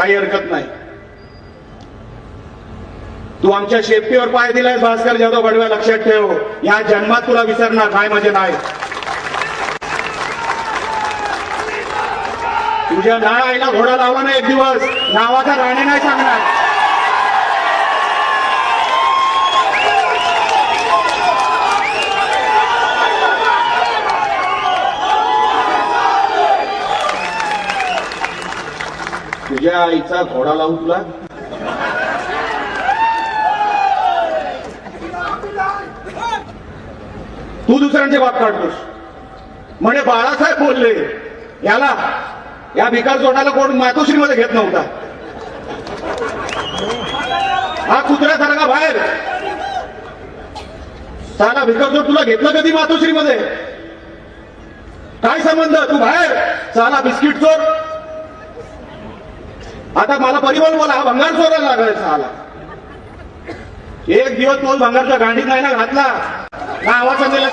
काही हरकत नाही. तू आमच्या शेपटीवर पाय दिलाय भास्कर जाधव बडव्या लक्षात ठेव. या जन्मात तुला विसरणार काय म्हणजे नाही. तुझ्या नाळ आईला घोडा लावला ना एक दिवस. नावाचा राणे नाही सांगणार. तुझ्या आईचा घोडा लावू तुला? तू दुसऱ्यांचे बाप काढतोस. म्हणे बाळासाहेब बोलले. याला या भिकार जोडाला कोण मातोश्रीमध्ये घेत नव्हता. हा कुत्र्यासारखा बाहेर. साला भिकार जोड तुला घेतलं कधी मातोश्रीमध्ये? काय संबंध? तू बाहेर. साला बिस्किट चोर आता मला परिवहन बोला हा भंगार चोरायला लागायचा आला. एक दिवस तोच भंगारच्या गांडीत नाही ना घातला. ना आवाज दिला